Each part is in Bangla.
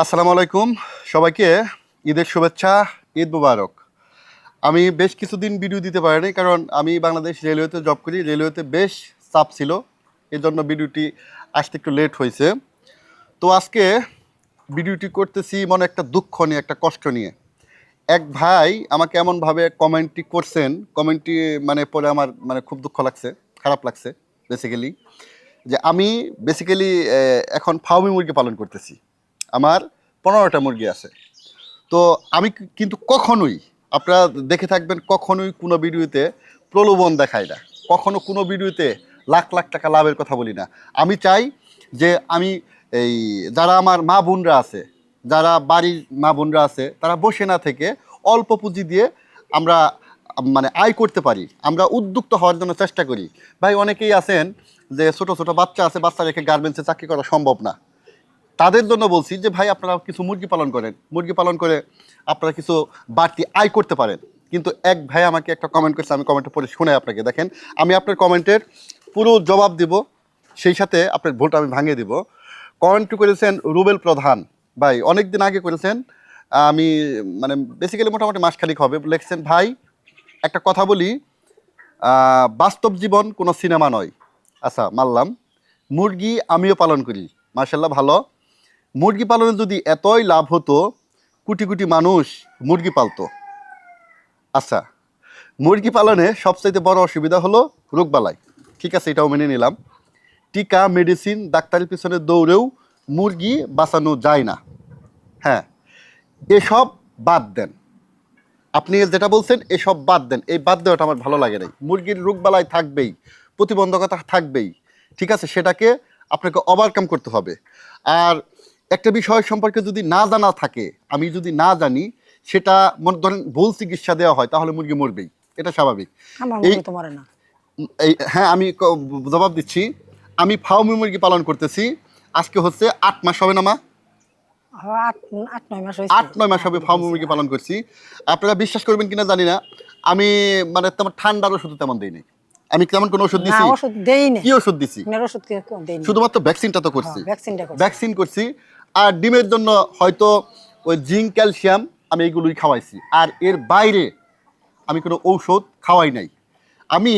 আসসালামু আলাইকুম। সবাইকে ঈদের শুভেচ্ছা, ঈদ মুবারক। আমি বেশ কিছুদিন ভিডিও দিতে পারিনি, কারণ আমি বাংলাদেশ রেলওয়েতে জব করি। রেলওয়েতে বেশ চাপ ছিল এই জন্য ভিডিওটি আসতে একটু লেট হয়েছে। তো আজকে ভিডিওটি করতেছি মনে একটা দুঃখ নিয়ে, একটা কষ্ট নিয়ে। এক ভাই আমাকে এমনভাবে কমেন্টটি করছেন। কমেন্টটি মানে পরে আমার মানে খুব দুঃখ লাগছে, খারাপ লাগছে বেসিক্যালি যে আমি বেসিক্যালি এখন ফার্মি মুরগি পালন করতেছি। আমার পনেরোটা মুরগি আছে। তো আমি কিন্তু কখনোই, আপনারা দেখে থাকবেন, কখনোই কোনো ভিডিওতে প্রলোভন দেখাই না। কখনো কোনো ভিডিওতে লাখ লাখ টাকা লাভের কথা বলি না। আমি চাই যে আমি এই যারা আমার মা বোনরা আছে, যারা বাড়ির মা বোনরা আছে, তারা বসে না থেকে অল্প পুঁজি দিয়ে আমরা মানে আয় করতে পারি। আমরা উদ্যুক্ত হওয়ার জন্য চেষ্টা করি। ভাই, অনেকেই আছেন যে ছোট ছোট বাচ্চা আছে, বাচ্চা রেখে গার্মেন্টসে চাকরি করা সম্ভব না। তাদের জন্য বলছি যে, ভাই, আপনারা কিছু মুরগি পালন করেন। মুরগি পালন করে আপনারা কিছু বাড়তি আয় করতে পারেন। কিন্তু এক ভাই আমাকে একটা কমেন্ট করেছে, আমি কমেন্টে পড়ে শুনে আপনাকে। দেখেন, আমি আপনার কমেন্টের পুরো জবাব দিব, সেই সাথে আপনার ভুলটা আমি ভাঙিয়ে দিব। কমেন্ট করেছেন রুবেল প্রধান। ভাই অনেক দিন আগে করেছেন, আমি মানে বেসিক্যালি মোটামুটি মাসখালিক হবে। লিখছেন, ভাই, একটা কথা বলি বাস্তব জীবন কোনো সিনেমা নয়। আচ্ছা মানলাম। মুরগি আমিও পালন করি। মার্শাল্লাহ ভালো। মুরগি পালনে যদি এতই লাভ হতো, কোটি কোটি মানুষ মুরগি পালতো। আচ্ছা মুরগি পালনে সবচাইতে বড় অসুবিধা হলো রোগবালাই ঠিক আছে, এটাও মেনে নিলাম। টিকা, মেডিসিন, ডাক্তারের পিছনে দৌড়েও মুরগি বাঁচানো যায় না। হ্যাঁ এসব বাদ দেন। আপনি যেটা বলছেন, এসব বাদ দেন। এই বাদ দেওয়াটা আমার ভালো লাগে নাই। মুরগির রোগবালাই থাকবেই, প্রতিবন্ধকতা থাকবেই। ঠিক আছে, সেটাকে আপনাকে ওভারকাম করতে হবে। আর একটা বিষয় সম্পর্কে যদি না জানা থাকে আমি যদি না জানি সেটা মনে ধরেন ভুল চিকিৎসা দেওয়া হয় তাহলে মুরগি মরবেই। এটা স্বাভাবিক। এই- হ্যাঁ আমি জবাব দিচ্ছি। আমি ফার্মি মুরগি পালন করতেছি। আজকে হচ্ছে আট মাস হবে না মা? আট নয় মাস হবে ফার্ম মুরগি পালন করছি। আপনারা বিশ্বাস করবেন কিনা জানি না। আমি মানে তেমন ঠান্ডার ওষুধ তেমন দিই নাই। আমি তেমন কোনো ওষুধ দিছি? ওষুধ দেই না কি ওষুধ দিছি? শুধুমাত্র ভ্যাকসিনটা তো করছি। ভ্যাকসিনটা করছি। ভ্যাকসিন করছি। আর ডিমের জন্য হয়তো ওই জিঙ্ক ক্যালসিয়াম আমি এইগুলোই খাওয়াইছি। আর এর বাইরে আমি কোনো ঔষধ খাওয়াই নাই। আমি,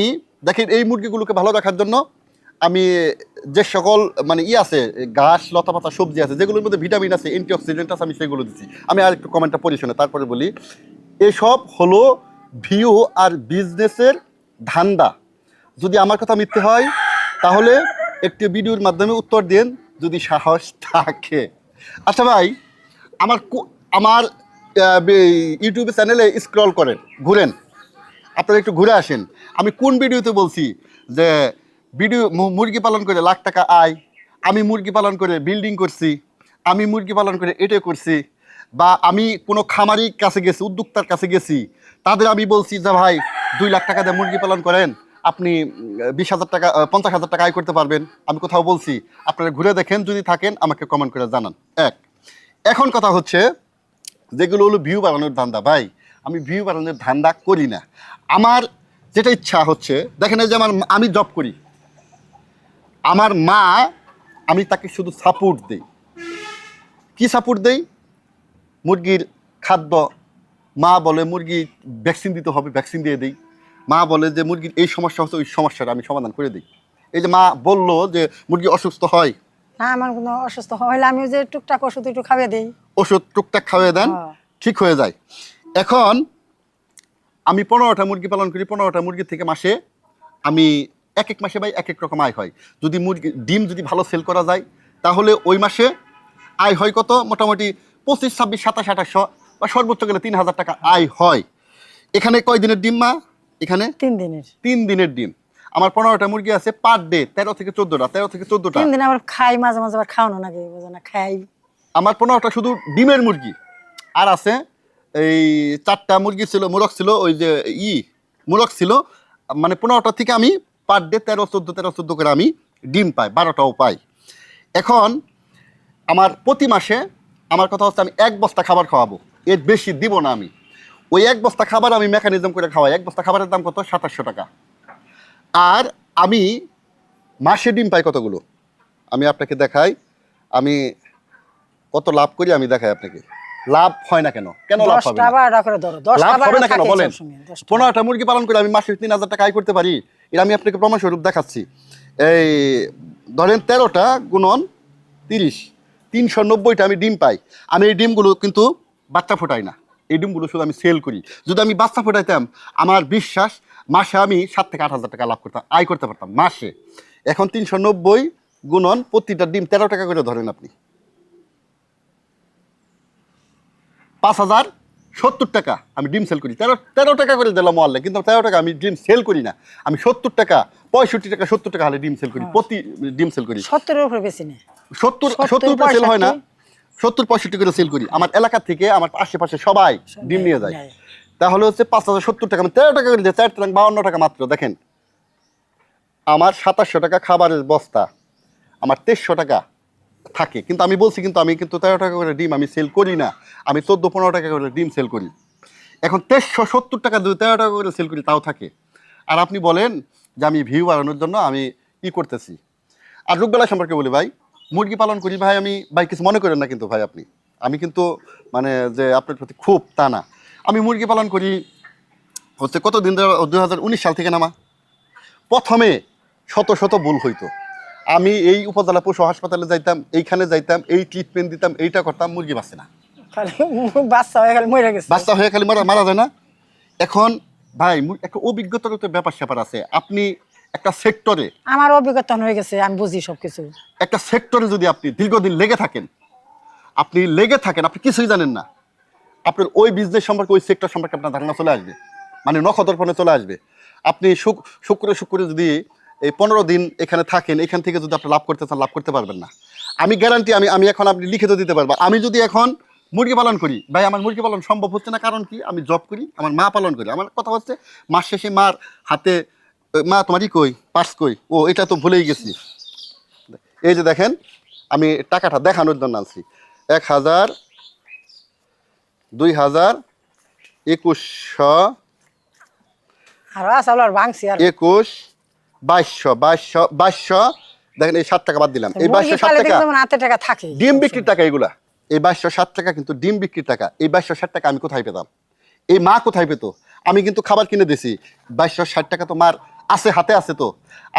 দেখেন এই মুরগিগুলোকে ভালো রাখার জন্য আমি যে সকল মানে ই আছে, ঘাস লতা পাতা সবজি আছে, যেগুলোর মধ্যে ভিটামিন আছে, অ্যান্টিঅক্সিডেন্ট আছে, আমি সেগুলো দিচ্ছি আমি আর একটু কমেন্টটা পড়ি শুনে, তারপরে বলি, এসব হলো ভিউ আর বিজনেসের ধান্দা। যদি আমার কথা মিথ্যে হয়, তাহলে একটি ভিডিওর মাধ্যমে উত্তর দেন, যদি সাহস থাকে। আচ্ছা ভাই, আমার আমার ইউটিউবে চ্যানেলে স্ক্রল করেন, ঘুরেন। আপনারা একটু ঘুরে আসেন। আমি কোন ভিডিওতে বলছি যে ভিডিও মুরগি পালন করে লাখ টাকা আয়, আমি মুরগি পালন করে বিল্ডিং করছি, আমি মুরগি পালন করে এটা করছি, বা আমি কোনো খামারি কাছে গেছি, উদ্যোক্তার কাছে গেছি, তাদের আমি বলছি যে ভাই, দুই লাখ টাকা দিয়ে মুরগি পালন করেন। আপনি বিশ হাজার টাকা পঞ্চাশ হাজার টাকা আয় করতে পারবেন। আমি কোথাও বলছি, আপনারা ঘুরে দেখেন, যদি থাকেন, আমাকে কমেন্ট করে জানান। এক, এখন কথা হচ্ছে, যেগুলো হলো ভিউ বাড়ানোর ধান্দা। ভাই, আমি ভিউ বাড়ানোর ধান্দা করি না। আমার যেটা ইচ্ছা হচ্ছে, দেখেন যে আমার, আমি জব করি। আমার মা, আমি তাকে শুধু সাপোর্ট দেই। কি সাপোর্ট দেই? মুরগির খাদ্য, মা বলে মুরগি ভ্যাকসিন দিতে হবে ভ্যাকসিন দিয়ে দিই। মা বলে যে মুরগির এই সমস্যা হচ্ছে ওই সমস্যাটা আমি সমাধান করে দিই। এই যে মা বলল যে মুরগি অসুস্থ হয়? না আমার কোনো অসুস্থ হইলে আমি যে টুকটাক ওষুধ একটু খাইয়ে দিই। ওষুধ টুকটাক খাওয়াই দেন হ্যাঁ। ঠিক হয়ে যায়। এখন আমি পনেরোটা মুরগি পালন করি পনেরোটা মুরগি থেকে মাসে আমি এক এক মাসে ভাই এক এক রকম আয় হয়। যদি মুরগি ডিম যদি ভালো সেল করা যায় তাহলে ওই মাসে আয় হয় কত? মোটামুটি পঁচিশ ছাব্বিশ সাতাশ আঠাশশো বা সর্বোচ্চ গেলে তিন হাজার টাকা আয় হয়। এখানে কয় দিনের ডিম মা? এখানে? তিন দিনের। তিন দিনের ডিম। আমার পনেরোটা মুরগি আছে পার ডে তেরো থেকে চোদ্দোটা তেরো থেকে চোদ্দোটা। তিন দিন আবার খাই মাঝে মাঝে আবার খাওয়ানো নাকি বুঝো না খাই। আমার পনেরোটা শুধু ডিমের মুরগি। আর আছে এই চারটা মুরগি ছিল মুরগ ছিল ওই যে ই মুরগ ছিল। মানে পনেরোটা থেকে আমি পার ডে তেরো চোদ্দ তেরো চোদ্দ করে আমি ডিম পাই বারোটাও পাই। এখন আমার প্রতি মাসে আমার কথা হচ্ছে আমি এক বস্তা খাবার খাওয়াবো। এর বেশি দিব না আমি। ওই এক বস্তা খাবার আমি মেকানিজম করে খাওয়াই। এক বস্তা খাবারের দাম কত? সাতাশশো টাকা। আর আমি মাসে ডিম পাই কতগুলো? আমি আপনাকে দেখাই। আমি কত লাভ করি আমি দেখাই আপনাকে। লাভ হয় না কেন? কেন লাভ হবে লাভ হবে না কেন? বলেন। পনেরোটা মুরগি পালন করে আমি মাসে তিন হাজার টাকা আয় করতে পারি। এটা আমি আপনাকে প্রমাণস্বরূপ দেখাচ্ছি। এই ধরেন তেরোটা গুণন তিরিশ। তিনশো নব্বইটা আমি ডিম পাই। আমি এই ডিমগুলো কিন্তু বাচ্চা ফোটাই না। এই ডিমগুলো শুধু আমি সেল করি। যদি আমি বাচ্চা ফোটাইতাম আমার বিশ্বাস মাসে আমি সাত থেকে আট হাজার টাকা লাভ করতাম আয় করতে পারতাম মাসে। এখন তিনশো নব্বই গুণন প্রতিটা ডিম তেরো টাকা করে ধরেন আপনি। পাঁচ হাজার সত্তর টাকা আমি ডিম সেল করি। তেরো তেরো টাকা করে দিলাম অনলাইন কিন্তু তেরো টাকা আমি ডিম সেল করি না। আমি সত্তর টাকা পঁয়ষট্টি টাকা সত্তর টাকা হলে ডিম সেল করি প্রতি ডিম সেল করি। সত্তরের উপরে বেশি নেই সত্তর সত্তর, সত্তর উপরে সেল হয় না। সত্তর পঁয়ষট্টি করে সেল করি। আমার এলাকা থেকে আমার আশেপাশে সবাই ডিম নিয়ে যায়। তাহলে হচ্ছে পাঁচ হাজার সত্তর টাকা আমি তেরো টাকা করে দিই চার টাকা বাউন্ন টাকা মাত্র দেখেন। আমার সাতাশশো টাকা খাবারের বস্তা আমার তেইশশো টাকা থাকে। কিন্তু আমি বলছি কিন্তু আমি কিন্তু তেরো টাকা করে ডিম আমি সেল করি না। আমি চোদ্দ পনেরো টাকা করে ডিম সেল করি। এখন তেইশশো সত্তর টাকা যদি তেরো টাকা করে সেল করি তাও থাকে। আর আপনি বলেন যে আমি ভিউ বাড়ানোর জন্য আমি ই করতেছি। আর রোগবেলা সম্পর্কে বলি ভাই মুরগি পালন করি ভাই আমি ভাই কিছু মনে করেন না কিন্তু ভাই আপনি। আমি কিন্তু মানে যে আপনার প্রতি খুব তা না। আমি মুরগি পালন করি হচ্ছে কত দিন দুই হাজার উনিশ সাল থেকে নামা প্রথমে শত শত ভুল হইতো। আমি এই উপজেলা পশু হাসপাতালে যাইতাম এইখানে যাইতাম এই ট্রিটমেন্ট দিতাম এইটা করতাম মুরগি বাঁচে না। বাচ্চা হয়ে মরে গেছে। বাচ্চা হয়ে খালি মারা মারা যায় না। এখন ভাই একটা অভিজ্ঞতার তো ব্যাপার স্যাপার আছে। আপনি একটা সেক্টরে আমার অভিজ্ঞতা হয়ে গেছে আমি বুঝি সবকিছু। একটা সেক্টরে যদি আপনি দীর্ঘদিন লেগে থাকেন আপনি লেগে থাকেন আপনি কিছুই জানেন না আপনার ওই বিজনেস সম্পর্কে ওই সেক্টর সম্পর্কে আপনার ধারণা চলে আসবে মানে নখদর্পণে চলে আসবে। আপনি শুক শুক্রে শুক্রে যদি এই পনেরো দিন এখানে থাকেন এখান থেকে যদি আপনি লাভ করতে চান লাভ করতে পারবেন না। আমি গ্যারান্টি আমি আমি এখন আপনি লিখিত দিতে পারব। আমি যদি এখন মুরগি পালন করি ভাই আমার মুরগি পালন সম্ভব হচ্ছে না কারণ কি? আমি জব করি আমার মা পালন করি আমার কথা হচ্ছে মাস শেষে মার হাতে "এ, মা তোমারই কই? পার্স কই? ও এটা তো ভুলেই গেছি। এই যে দেখেন আমি টাকাটা দেখানোর জন্য আনছি। এক হাজার দুই হাজার একুশশো একুশ বাইশশো বাইশশো বাইশশো দেখেন এই সাত টাকা বাদ দিলাম। এই বাইশশো সাত টাকা থাকে। ডিম বিক্রির টাকা এগুলা। এই বাইশশো ষাট টাকা কিন্তু ডিম বিক্রির টাকা। এই বাইশশো ষাট টাকা আমি কোথায় পেতাম? এই মা কোথায় পেতো? আমি কিন্তু খাবার কিনে দিছি। বাইশশো ষাট টাকা তো মার আছে হাতে আছে তো।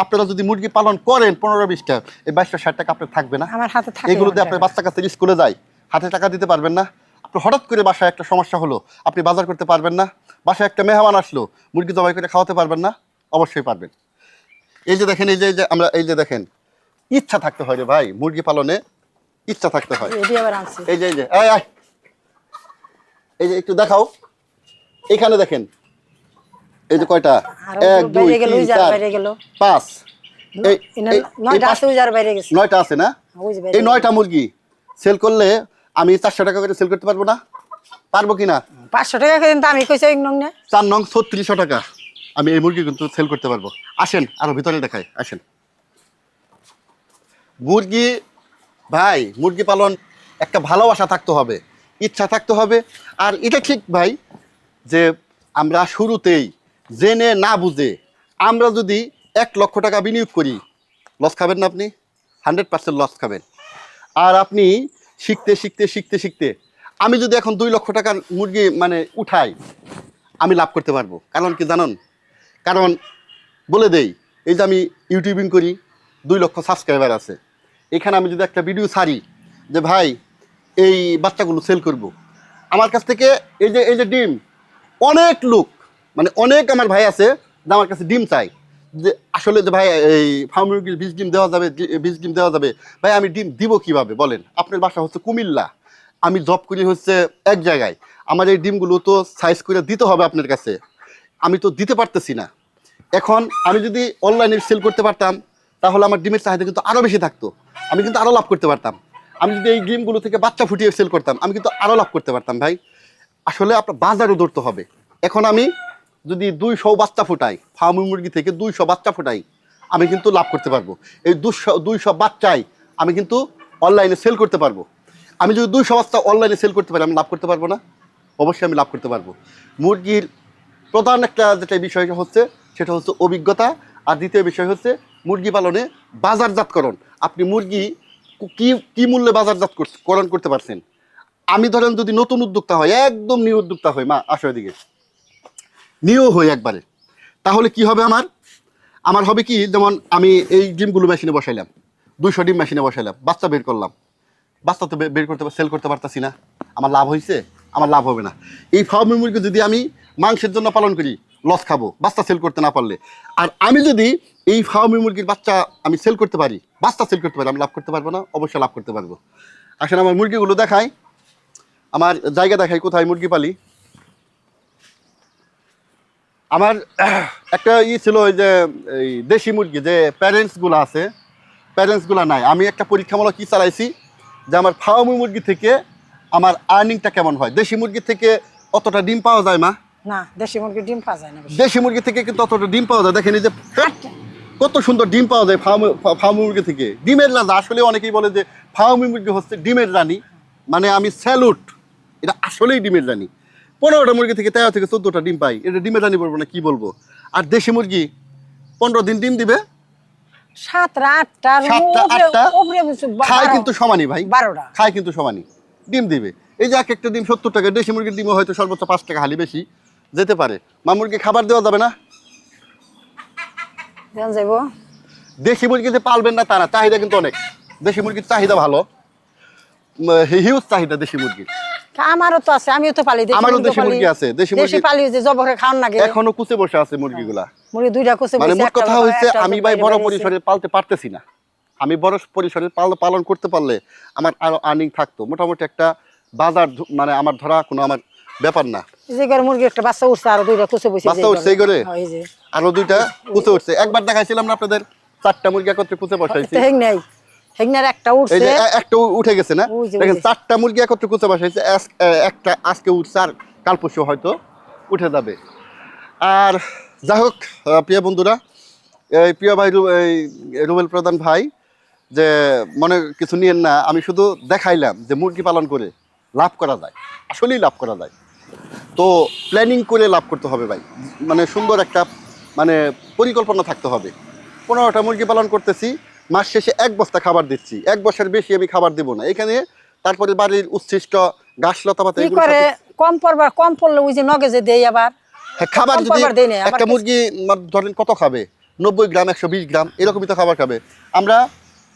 আপনারা যদি মুরগি পালন করেন পনেরো বিশটা এই বাইশশো ষাট টাকা আপনার থাকবে না। আমার হাতে এগুলো দিয়ে আপনার। বাচ্চা কাছে স্কুলে যায়। হাতে টাকা দিতে পারবেন না। আপনি হঠাৎ করে বাসায় একটা সমস্যা হলো আপনি বাজার করতে পারবেন না। বাসায় একটা মেহমান আসলো মুরগি জবাই করে খাওয়াতে পারবেন না। অবশ্যই পারবেন। এই যে দেখেন এই যে আমরা এই যে দেখেন ইচ্ছা থাকতে হয় রে ভাই মুরগি পালনে ইচ্ছা থাকতে হয়। এই যে এই যে এই যে একটু দেখাও। এইখানে দেখেন। এই যে কয়টা? এক দুই তিন চার পাঁচ। নয়টা আছে না? ওই যে বাইরে এই নয়টা মুরগি সেল করলে আমি চারশো টাকা করে সেল করতে পারব না? পারব কি না? পাঁচশো টাকা করে আমি কইছি এক নং না চার নং ছত্রিশশো টাকা আমি এই মুরগি কিন্তু সেল করতে পারব। আসেন আরও ভিতরে দেখাই আসেন। মুরগি ভাই মুরগি পালন একটা ভালোবাসা থাকতে হবে ইচ্ছা থাকতে হবে। আর এটা ঠিক ভাই যে আমরা শুরুতেই জেনে না বুঝে আমরা যদি এক লক্ষ টাকা বিনিয়োগ করি লস খাবেন না আপনি? হান্ড্রেড পার্সেন্ট লস খাবেন। আর আপনি শিখতে শিখতে শিখতে শিখতে আমি যদি এখন দুই লক্ষ টাকার মুরগি মানে উঠাই, আমি লাভ করতে পারব। কারণ কি জানেন? কারণ বলে দেই, এই যে আমি ইউটিউবিং করি, দুই লক্ষ সাবস্ক্রাইবার আছে। এখানে আমি যদি একটা ভিডিও ছাড়ি যে, ভাই, এই বাচ্চাগুলো সেল করব। আমার কাছ থেকে এই যে এই যে ডিম অনেক লোক মানে অনেক আমার ভাই আছে, যে আমার কাছে ডিম চাই যে আসলে যে ভাই, এই ফার্ম মুরগির বীজ ডিম দেওয়া যাবে বীজ ডিম দেওয়া যাবে, ভাই আমি ডিম দিব কীভাবে বলেন? আপনার বাসা হচ্ছে কুমিল্লা। আমি জব করি হচ্ছে এক জায়গায়। আমার এই ডিমগুলো তো সাইজ করে দিতে হবে আপনার কাছে। আমি তো দিতে পারতেছি না। এখন আমি যদি অনলাইনে সেল করতে পারতাম, তাহলে আমার ডিমের চাহিদা কিন্তু আরও বেশি থাকতো। আমি কিন্তু আরও লাভ করতে পারতাম। আমি যদি এই ডিমগুলো থেকে বাচ্চা ফুটিয়ে সেল করতাম, আমি কিন্তু আরও লাভ করতে পারতাম ভাই। আসলে আপনার বাজারও ধরতে হবে। এখন আমি যদি দুইশো বাচ্চা ফুটাই, ফার্মি মুরগি থেকে দুইশো বাচ্চা ফুটাই, আমি কিন্তু লাভ করতে পারব। এই দুশো দুইশো বাচ্চাই আমি কিন্তু অনলাইনে সেল করতে পারব। আমি যদি দুইশো বাচ্চা অনলাইনে সেল করতে পারি, আমি লাভ করতে পারব না? অবশ্যই আমি লাভ করতে পারব। মুরগির প্রধান একটা যেটা বিষয় হচ্ছে, সেটা হচ্ছে অভিজ্ঞতা, আর দ্বিতীয় বিষয় হচ্ছে মুরগি পালনে বাজারজাতকরণ। আপনি মুরগি কি কি মূল্যে বাজারজাত করতে- করণ করতে পারছেন? আমি ধরেন যদি নতুন উদ্যোক্তা হয়, একদম নিউ উদ্যোক্তা হয় মা, আসো এদিকে। নিউ হই একবারে। তাহলে কি হবে আমার? আমার হবে কি, যেমন আমি এই ডিমগুলো মেশিনে বসাইলাম, দুইশো ডিম মেশিনে বসাইলাম, বাচ্চা বের করলাম। বাচ্চা তো বের করতে সেল করতে পারতাছি না। আমার লাভ হয়েছে আমার লাভ হবে না। এই ফার্মের মুরগি যদি আমি মাংসের জন্য পালন করি লস খাব, বাচ্চা সেল করতে না পারলে। আর আমি যদি এই ফার্মের মুরগির বাচ্চা আমি সেল করতে পারি, বাচ্চা সেল করতে পারি, আমি লাভ করতে পারব না, অবশ্যই লাভ করতে পারব। আসলে আমার মুরগিগুলো দেখাই। আমার জায়গা দেখাই কোথায় মুরগি পালি আমার একটা ই ছিল ওই যে এই দেশি মুরগি যে প্যারেন্টসগুলো আছে প্যারেন্টসগুলো নাই। আমি একটা পরীক্ষামূলক কি চালাইছি যে আমার ফার্মি মুরগি থেকে আমার আর্নিংটা কেমন হয়। দেশি মুরগি থেকে অতটা ডিম পাওয়া যায় মা? না দেশি মুরগির ডিম পাওয়া যায় না দেশি মুরগি থেকে কিন্তু অতটা ডিম পাওয়া যায়। দেখেন এই যে কত সুন্দর ডিম পাওয়া যায় ফার্ম ফার্ম মুরগি থেকে। ডিমের রাজা আসলে অনেকেই বলে যে ফার্মি মুরগি হচ্ছে ডিমের রানী। মানে আমি স্যালুট। এটা আসলেই ডিমের রানী। পনেরোটা মুরগি থেকে তেরো থেকে চোদ্দোটা ডিম পাই। এটা ডিমের রানী বলব না কি বলব? আর দেশি মুরগি পনেরো দিন ডিম দিবে? সাতটা আটটা আটটা, খায় খায় কিন্তু সমানই ভাই। বারোটা। খায় কিন্তু সমানই। ডিম দিবে। এই যে এক একটা ডিম সত্তর টাকা দেশি মুরগির ডিমও হয়তো সর্বোচ্চ পাঁচ টাকা হালি বেশি যেতে পারে। মা মুরগি খাবার দেওয়া যাবে না? দেশি মুরগি যে পালবেন না তারা চাহিদা কিন্তু অনেক। দেশি মুরগির চাহিদা ভালো। হিউজ চাহিদা দেশি মুরগির। আমারও তো আছে আমিও তো পালি আমারও দেশি মুরগি আছে, দেশি দেশি মুরগি- পালি যে জবরে খাওয়ার লাগে এখনও কুচে বসে আছে মুরগিগুলা। মুরগি দুইটা কুচে মানে মোট কথা একটা আমি ভাই বড় পরিসরে পালতে পারতেছি না। আমি বড় পরিসরে পালন করতে পারলে আমার আরও আর্নিং থাকতো। মোটামুটি একটা বাজার মানে আমার ধরা কোনো আমার ব্যাপার না। যে ঘরে মুরগি একটা বাচ্চা উঠছে আর দুইটা কুচে বসে বাচ্চা উঠছে এই ঘরে? এই আরও দুইটা কুচে উঠছে। একবার দেখাইছিলাম না আপনাদের চারটা মুরগি একত্রে কুচে বসাইছি। তো হেগ নাই। হেগনার একটা উঠছে। একটা উঠে গেছে না? দেখেন চারটা মুরগি একত্রে কুচে আজ- একটা আজকে উঠছে আর কাল পরশু হয়তো উঠে যাবে। আর যাই হোক প্রিয় বন্ধুরা এই প্রিয় ভাই এই রুবেল প্রধান ভাই যে মনে কিছু নিয়েন না আমি শুধু দেখাইলাম যে মুরগি পালন করে লাভ করা যায়। আসলেই লাভ করা যায়। তো প্ল্যানিং করে লাভ করতে হবে ভাই। মানে সুন্দর একটা মানে পরিকল্পনা থাকতে হবে। পনেরোটা মুরগি পালন করতেছি। মাস শেষে এক বস্তা খাবার দিচ্ছি। এক বছর বেশি আমি খাবার দেবো না। এখানে তারপরে বাড়ির উচ্ছিষ্ট গাছ লতা পাতা করে? কম পড়বার কম পড়লে ওই যে নগে যে দেই আবার। হ্যাঁ, খাবার যদি একটা মুরগি ধরেন কত খাবে? নব্বই গ্রাম একশো বিশ গ্রাম এরকমই তো খাবার খাবে। আমরা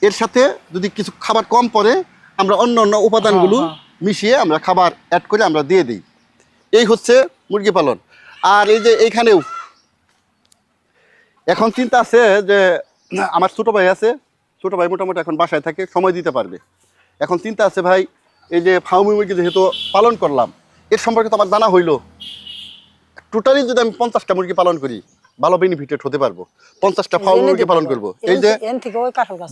এর সাথে যদি কিছু খাবার কম পড়ে আমরা অন্য অন্য উপাদানগুলো হ্যাঁ, মিশিয়ে আমরা খাবার অ্যাড করে আমরা দিয়ে দিই। এই হচ্ছে মুরগি পালন। আর এই যে এইখানেও এখন চিন্তা আছে যে আমার ছোটো ভাই আছে ছোটো ভাই মোটামুটি এখন বাসায় থাকে সময় দিতে পারবে। এখন চিন্তা আছে ভাই এই যে ফাউমি মুরগি যেহেতু পালন করলাম এর সম্পর্কে তো আমার জানা হইল। টোটালি যদি আমি পঞ্চাশটা মুরগি পালন করি ভালো বেনিফিটেড হতে পারব। পঞ্চাশটা ফাউমি মুরগি পালন করব। এই যে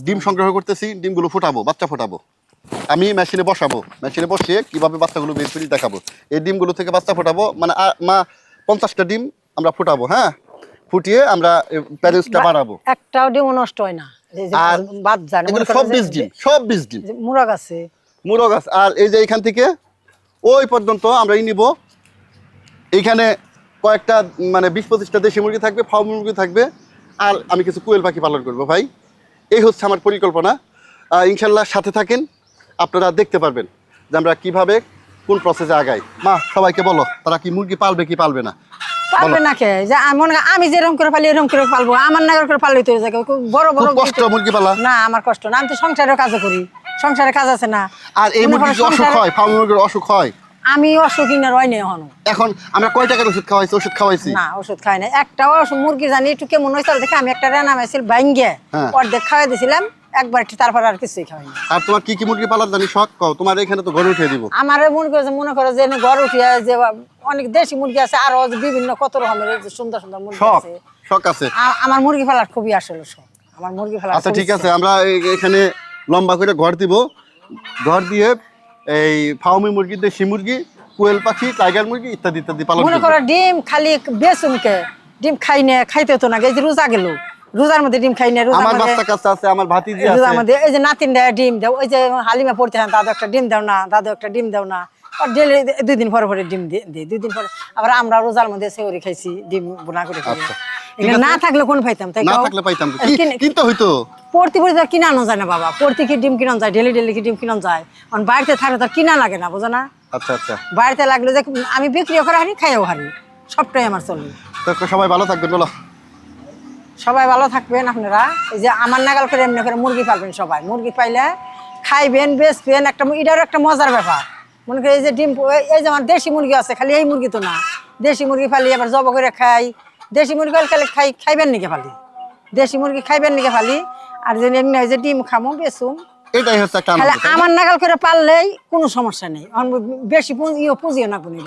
ডিম সংগ্রহ করতেছি ডিমগুলো ফোটাবো বাচ্চা ফোটাবো। আমি মেশিনে বসাবো মেশিনে বসিয়ে কীভাবে বাচ্চাগুলো বের করি দেখাবো। এই ডিমগুলো থেকে বাচ্চা ফোটাবো মানে মা পঞ্চাশটা ডিম আমরা ফোটাবো হ্যাঁ? ফুটিয়ে আমরা প্যারেন্টসটা বাড়াবো একটাও ডিম নষ্ট হয় না। আর বাদ জানে এগুলো সব বীজ ডিম সব বীজ ডিম। মুরা গাছে মুরো গাছ আর এই যে এখান থেকে ওই পর্যন্ত আমরা ই নিব। এইখানে কয়েকটা মানে বিশ পঁচিশটা দেশি মুরগি থাকবে ফার্ম মুরগি থাকবে আর আমি কিছু কুয়েল পাখি পালন করব ভাই। এই হচ্ছে আমার পরিকল্পনা। ইনশাল্লাহ সাথে থাকেন আপনারা দেখতে পারবেন যে আমরা কীভাবে কোন প্রসেসে আগাই। মা সবাইকে বলো তারা কি মুরগি পালবে কি পালবে না? পারবে না কে যে মনে আমি যেরকম করে পালি এরকম করে পালবো। আমার নাগার করে পাললে তো বড় বড় কষ্ট মুরগি পালা? না আমার কষ্ট না। আমি তো সংসারের কাজ করি। সংসারের কাজ আছে না। আর এই করো অসুখ হয় ফার্ম মুরগির অসুখ হয়? আমি অসুখ না রয় নেই হনো এখন আমরা কয় টাকার ওষুধ খাওয়াইছি? ওষুধ খাওয়াইছি? না ওষুধ খাই না একটা ওষুধ মুরগি জানি একটু কেমন হয়েছিল দেখে আমি একটা রান্না মেছিল ভাঙ্গে হ্যাঁ। অর্ধেক খাওয়াই দিয়েছিলাম একবার তারপর আর কিছুই খাওয়াই না আর তোমার কি কি মুরগি পালার জানি শখ? কও তোমার এখানে তো ঘরে উঠিয়ে দিব। আমার মনে করে মনে করে যে ঘর উঠিয়া যে অনেক দেশি মুরগি আছে আরও বিভিন্ন কত রকমের এই সুন্দর সুন্দর মুরগি আছে। শখ আছে? আমার মুরগি ফেলার খুবই আসলে শখ। আমার মুরগি ফেলার আচ্ছা ঠিক আছে আমরা এখানে লম্বা করে ঘর দিব। ঘর দিয়ে এই ফাউমি মুরগি দেশি মুরগি কোয়েল পাখি টাইগার মুরগি ইত্যাদি ইত্যাদি পালন মনে। করো ডিম খালি বেসুমকে ডিম খাই না খাইতে হতো না এই যে রোজা গেল রোজার মধ্যে ডিম খাই না রোজার আমার বাচ্চা কাচ্চা আছে আমার ভাতিজি রোজার আছে। মধ্যে এই যে নাতিন দেয় ডিম দাও ওই যে হালিমা পড়তে হ্যাঁ দাদু একটা ডিম দাও না দাদু একটা ডিম দাও না ডেলি দুই দিন পরে পরে ডিম দিই দুই দিন পরে। আবার আমরা রোজার মধ্যে সেওরি খাইছি ডিম বোনা করে খাই আচ্ছা। না থাকলে কোন পাইতাম তাই না থাকলে পাইতাম। কিনতে হইতো? পড়তে পড়তে তো আর কিনা যায় না বাবা। পড়তে কি ডিম যায় ডেলি ডেলি কি ডিম যায়? কারণ বাড়িতে থাকলে তো কিনা লাগে না বোঝো না? আচ্ছা আচ্ছা। বাড়িতে লাগলে যে আমি বিক্রিও করে হারি খাইও হারি। সবটাই আমার চলবে তো সবাই ভালো থাকবেন বলো। সবাই ভালো থাকবেন আপনারা। এই যে আমার নাগাল করে এমনি করে মুরগি পালবেন সবাই। মুরগি পাইলে খাইবেন বেচবেন একটা এটারও একটা মজার ব্যাপার। মনে করি এই যে ডিম এই- যে আমার দেশি মুরগি আছে খালি এই মুরগি তো না। দেশি মুরগি ফালি আবার জব করে খাই। দেশি মুরগি খালি খাই খাইবেন নাকি ফালি? দেশি মুরগি খাইবেন নাকি ফালি? আর যে এমনি যে ডিম খামো বেসুম এটাই হচ্ছে একটা আমার নাগাল করে পারলেই কোনো সমস্যা নেই। বেশি পুঁজি পুঁজিও না কোনো